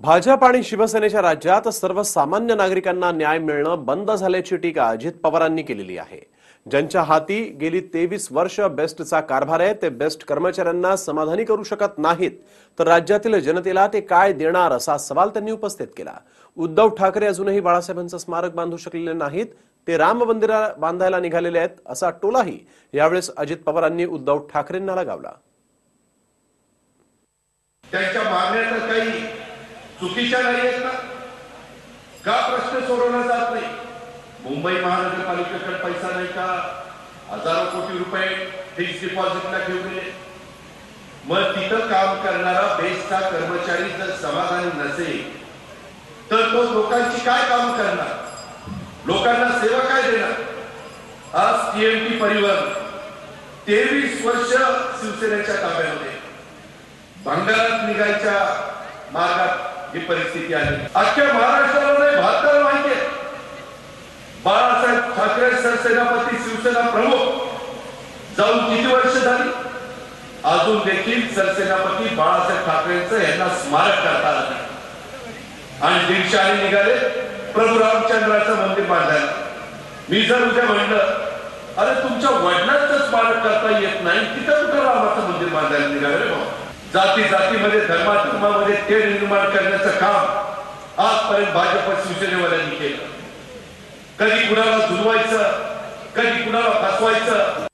भाजप आणि शिवसेनेच्या राज्यात सर्वसामान्य नागरिकांना न्याय मिळणं बंद झाल्याची टीका अजित पवारांनी केलेली आहे. ज्यांच्या हाती गेली तेवीस वर्ष बेस्टचा कारभार आहे ते बेस्ट कर्मचाऱ्यांना समाधानी करू शकत नाहीत. तर राज्यातील जनतेला ते काय देणार असा सवाल त्यांनी उपस्थित केला. उद्धव ठाकरे अजूनही बाळासाहेबांचं स्मारक बांधू शकलेले नाहीत. ते राम मंदिर बांधायला निघालेले आहेत असा टोलाही यावेळेस अजित पवारांनी उद्धव ठाकरेंना लगावला. त्यांच्या मागण्या काही चुकीच्या नाही आहेत ना? का प्रश्न सोडवला जात नाही? मुंबई महानगरपालिकेकडे पैसा नाही का? हजारो कोटी रुपये फिक्स डिपॉझिटला ठेवले मग तिथं काम करणारा बेस्टचा कर्मचारी जर समाधानी नसेल तर तो लोकांची काय काम करणार? लोकांना सेवा काय देणार? आज टीएमटी परिवहन तेवीस वर्ष शिवसेनेच्या ताब्यामध्ये भंगारात निघायच्या मार्गात ही परिस्थिती आली. अख्ख्या महाराष्ट्राला नाही भारताला माहिती आहे. बाळासाहेब ठाकरे सरसेनापती शिवसेना प्रमुख जाऊन किती वर्ष झाली? अजून देखील सरसेनापती बाळासाहेब ठाकरेंचं यांना स्मारक करता आलं नाही. आणि दीक्षाने निघाले प्रभू रामचंद्राचं मंदिर बांधायला. मी जर उद्या म्हणलं अरे तुमच्या वडिलांचं स्मारक करता येत नाही तिथं कुठं रामाचं मंदिर बांधायला निघाले रे भाऊ जाती जातीमध्ये धर्माधर्मामध्ये ते निर्माण करण्याचं काम आजपर्यंत भाजप शिवसेनेवाल्यांनी केलं. कधी कुणाला झुलवायचं कधी कुणाला फसवायचं